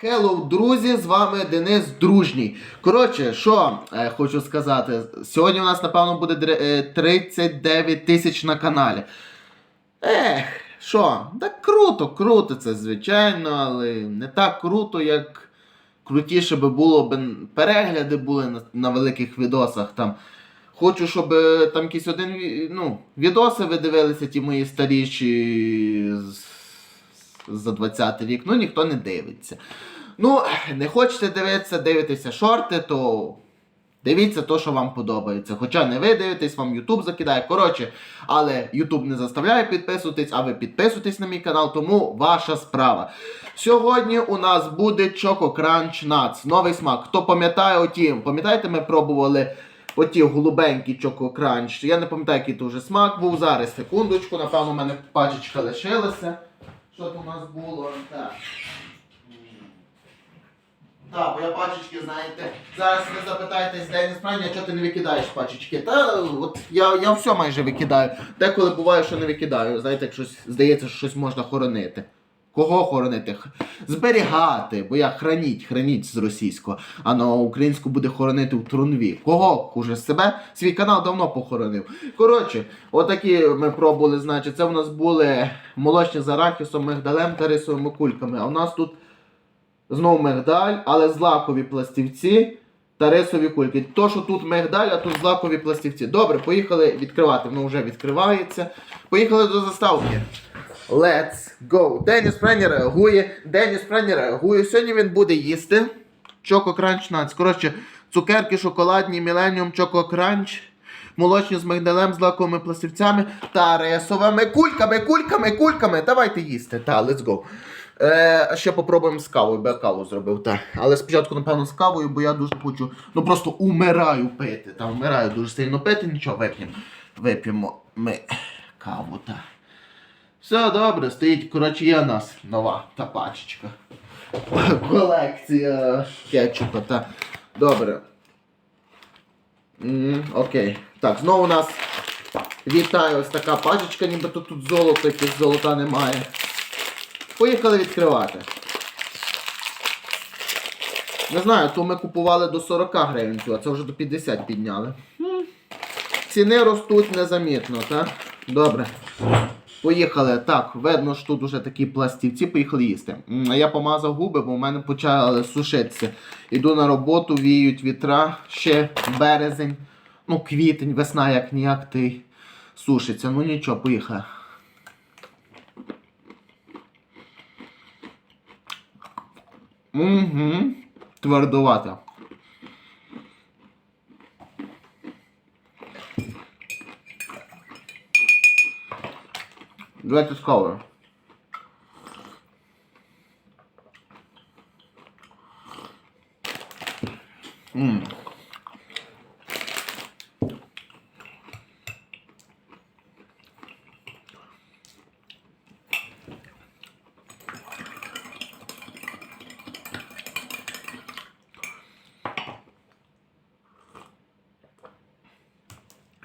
Хеллоу, друзі, з вами Денис Дружній. Коротше, що е, хочу сказати, сьогодні у нас, напевно, буде е, 39 тисяч на каналі. Ех, що, так круто, круто це, звичайно, але не так круто, як крутіше би було б перегляди були на, на великих відосах там. Хочу, щоб е, там якийсь один ну, відоси ви дивилися, ті мої старіші з- за 20 рік. Ну ніхто не дивиться. Ну, не хочете дивитися, дивитеся шорти, то дивіться то, що вам подобається. Хоча не ви дивитесь, вам YouTube закидає. Коротше, але YouTube не заставляє підписуватись, а ви підписуєтесь на мій канал, тому ваша справа. Сьогодні у нас буде Choco Crunch Nuts. Новий смак. Хто пам'ятає оті, пам'ятаєте, ми пробували оті голубенькі Crunch. Я не пам'ятаю, який то вже смак був. Зараз, секундочку, напевно, у мене пачечка лишилася. Що тут у нас було? Так. Так, бо я пачечки, знаєте, зараз ви запитаєтесь, де справді, чого ти не викидаєш пачечки. Та от я, я все майже викидаю. Деколи буває, що не викидаю. Знаєте, як щось здається, що щось можна хоронити. Кого хоронити? Зберігати, бо я храніть, храніть з російського, а на українську буде хоронити в трунві. Кого? Уже себе? Свій канал давно похоронив. Коротше, отакі ми пробували, значить, це в нас були молочні з арахісом, мигдалем та рисовими кульками. А у нас тут Знову мигдаль, але злакові пластівці та рисові кульки. То, що тут мигдаль, а тут злакові пластівці. Добре, поїхали відкривати. Воно вже відкривається. Поїхали до заставки. Let's go. Деніс Прені реагує. Деніс Прені реагує. Сьогодні він буде їсти. Choco Crunch Nuts. Коротше, цукерки шоколадні, Millennium Choco Crunch. Молочні з мигдалем, з лаковими пластівцями та рисовими кульками, кульками, кульками. Давайте їсти. Та, let's go. Е, ще попробуємо з кавою, бо я каву зробив, так. Але спочатку, напевно, з кавою, бо я дуже хочу. Ну просто умираю пити. Та вмираю дуже сильно пити, нічого, вип'ємо. Вип'ємо ми каву, так. Все добре, стоїть, коротше, є у нас нова та пачечка. Колекція кетчупа, та. Добре. М, окей. Так, знову у нас вітаю ось така пачечка, нібито тут золото, якесь золота немає. Поїхали відкривати. Не знаю, то ми купували до 40 гривень, а це вже до 50 підняли. М. Ціни ростуть незамітно, так? Добре. Поїхали. Так, видно, що тут уже такі пластівці, поїхали їсти. Я помазав губи, бо в мене почали сушитися. Іду на роботу, віють вітра, ще березень, ну, квітень, весна як ніяк ти сушиться. Ну нічого, поїхали. Угу. Твердувата. Давайте з кавою. Мм.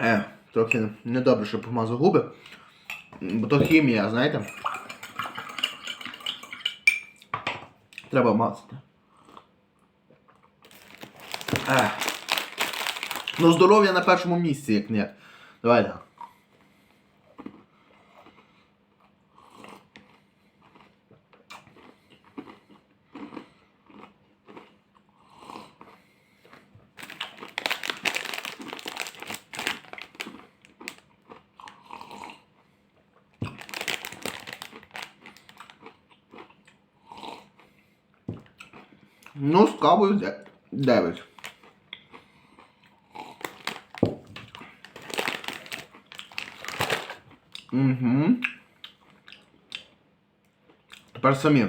Е, трохи недобре, що помазав губи. Бо то хімія, знаєте. Треба мацати. Е. Ну, здоров'я на першому місці, як не. Давайте. Ну, з кавою де- 9. Угу. Тепер самі.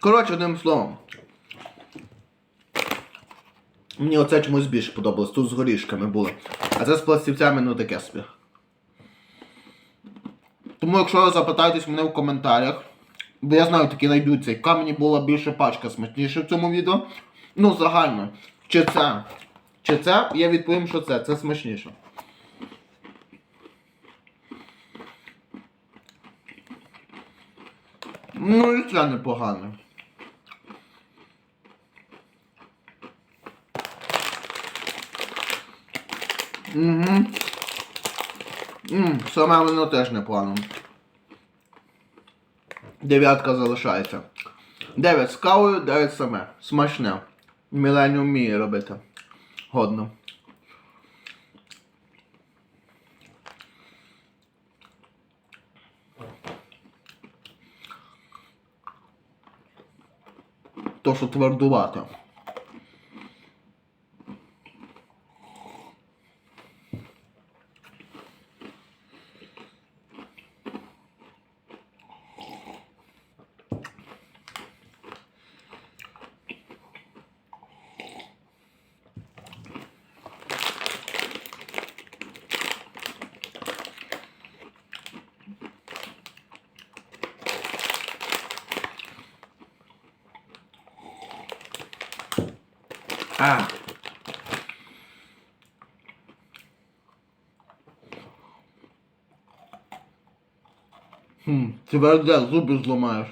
Коротше, одним словом. Мені оце чомусь більше подобалось. Тут з горішками було. А це з пластівцями, ну таке собі. Тому якщо ви запитаєтесь мене в коментарях, бо я знаю, такі знайдуться. Яка мені була більше пачка смачніше в цьому відео. Ну, загально. Чи це? Чи це? Я відповім, що це. Це смачніше. Ну і це непогано. Угу. Саме воно теж непогано. Дев'ятка залишається. Дев'ять з кавою, дев'ять саме. Смачне. Міленіум вміє робити. Годно. То, що твердувати. А. Хм, тверде, зуби зламаєш.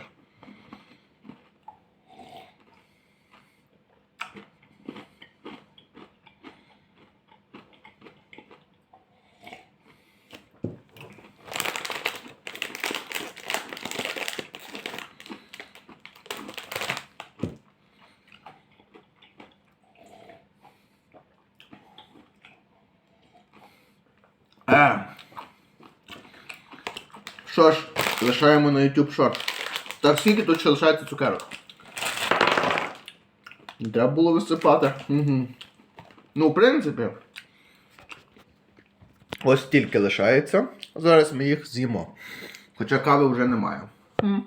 Що ж, лишаємо на YouTube шорт. Так скільки тут ще лишається цукерок? Не Треба було висипати. Угу. Ну, в принципі. Ось стільки лишається. Зараз ми їх з'їмо. Хоча кави вже немає. М.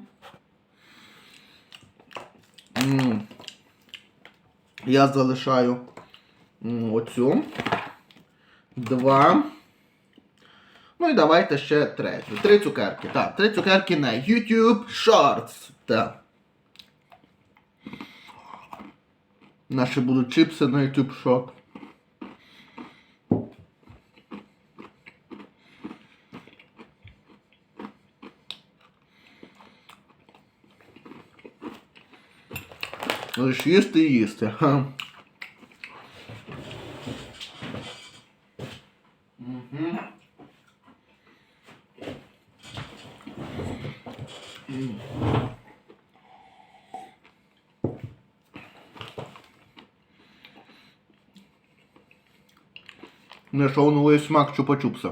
М. Я залишаю оцю. Два. Ну і давайте ще третю. Три цукерки. Так, три цукерки на YouTube Shorts. Так. Наші будуть чипси на YouTube Short. Лиш їсти і їсти. Ха. Знайшов новий смак чупа-чупса.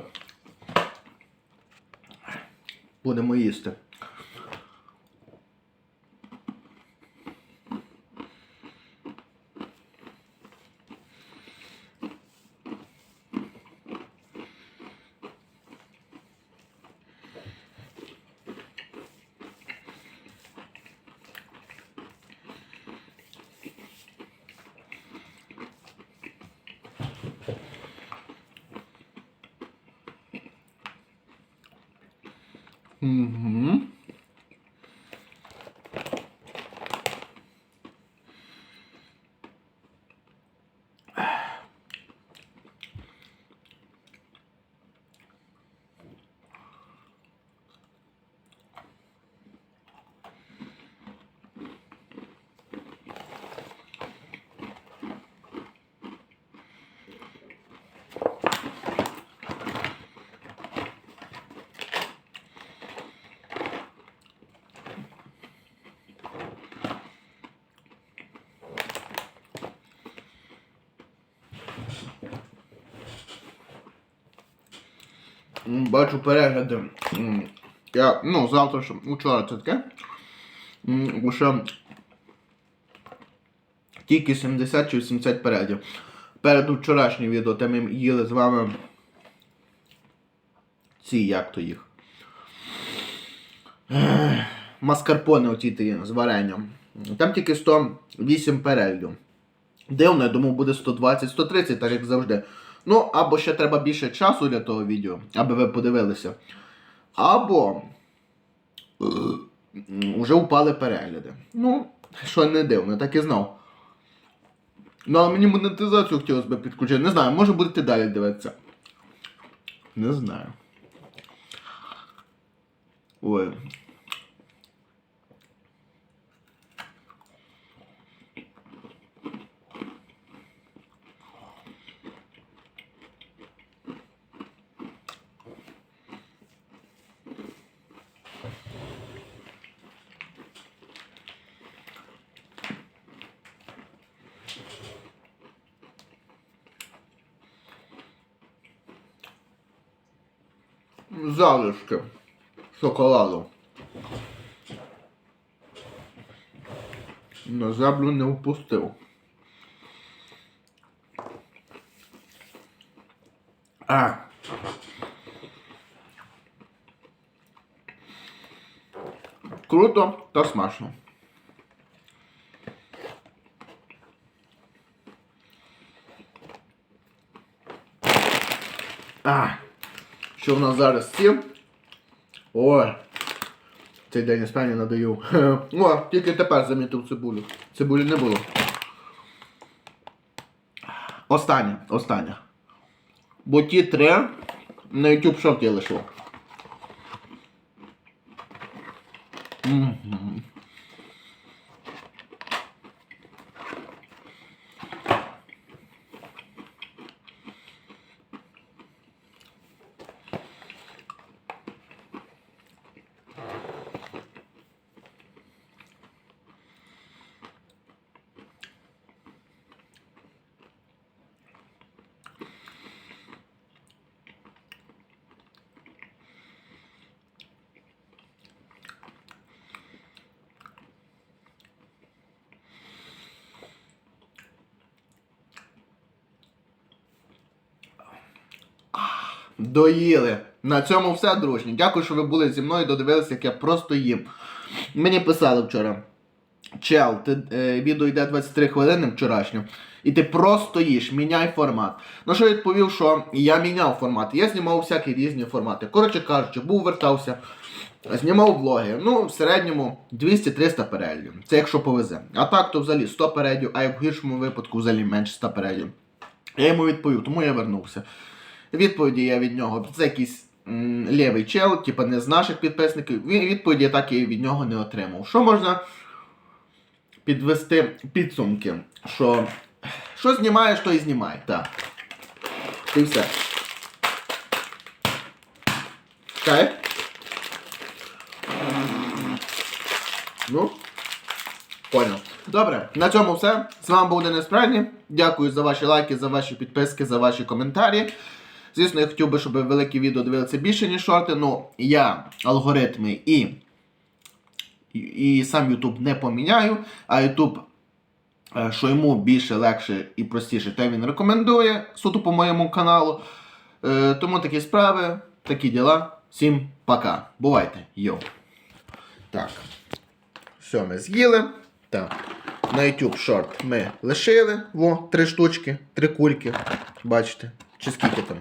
Будемо їсти. Угу. М, Бачу перегляди. Я, ну, завтра що, учора це таке. Лише тільки 70 чи 80 переглядів. Перед вчорашнім відео, де ми їли з вами ці, як то їх. Ех, Маскарпоне оці ті з варенням. Там тільки 108 переглядів. Дивно, я думав, буде 120-130, так як завжди. Ну, або ще треба більше часу для того відео, аби ви подивилися. Або вже упали перегляди. Ну, що не дивно, так і знав. Ну, але мені монетизацію хотілося б підключити. Не знаю, може будете далі дивитися. Не знаю. Ой. Залишки шоколаду. На землю не впустив. А. Круто та смачно. А. Що в нас зараз сім? Ой. Цей день я надаю. О, тільки тепер замітив цибулю. Цибулі не було. Останнє, останнє. Бо ті три на YouTube шорт я лишив. Доїли. На цьому все, дружні. Дякую, що ви були зі мною, додивилися, як я просто їм. Мені писали вчора. Чел, ти, е, відео йде 23 хвилини вчорашньо, і ти просто їш, міняй формат. На що відповів, що я міняв формат. Я знімав всякі різні формати. Коротше кажучи, був вертався, знімав влоги. Ну, в середньому 200-300 переглядів. Це якщо повезе. А так, то взагалі 100 переглядів, а як в гіршому випадку взагалі менше 100 переглядів. Я йому відповів, тому я вернувся. Відповіді я від нього. Це якийсь м, лівий чел, типа не з наших підписників. Відповіді я так і від нього не отримав. Що можна підвести підсумки? Що що знімаєш, то і знімай. Так. І все. Кайф? Ну, понял. Добре, на цьому все. З вами був Денис Прадні. Дякую за ваші лайки, за ваші підписки, за ваші коментарі. Звісно, я хотів би, щоб великі відео дивилися більше, ніж шорти. Ну, я алгоритми і, і, сам YouTube не поміняю, а YouTube, е, що йому більше, легше і простіше, те він рекомендує суто по моєму каналу. Е, Тому такі справи, такі діла. Всім пока. Бувайте, йоу. Так. Все, ми з'їли. Так. На YouTube шорт ми лишили. Во, три штучки, три кульки. Бачите? Чи скільки там?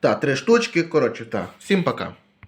Так, три штучки. Коротше, так. Всім пока.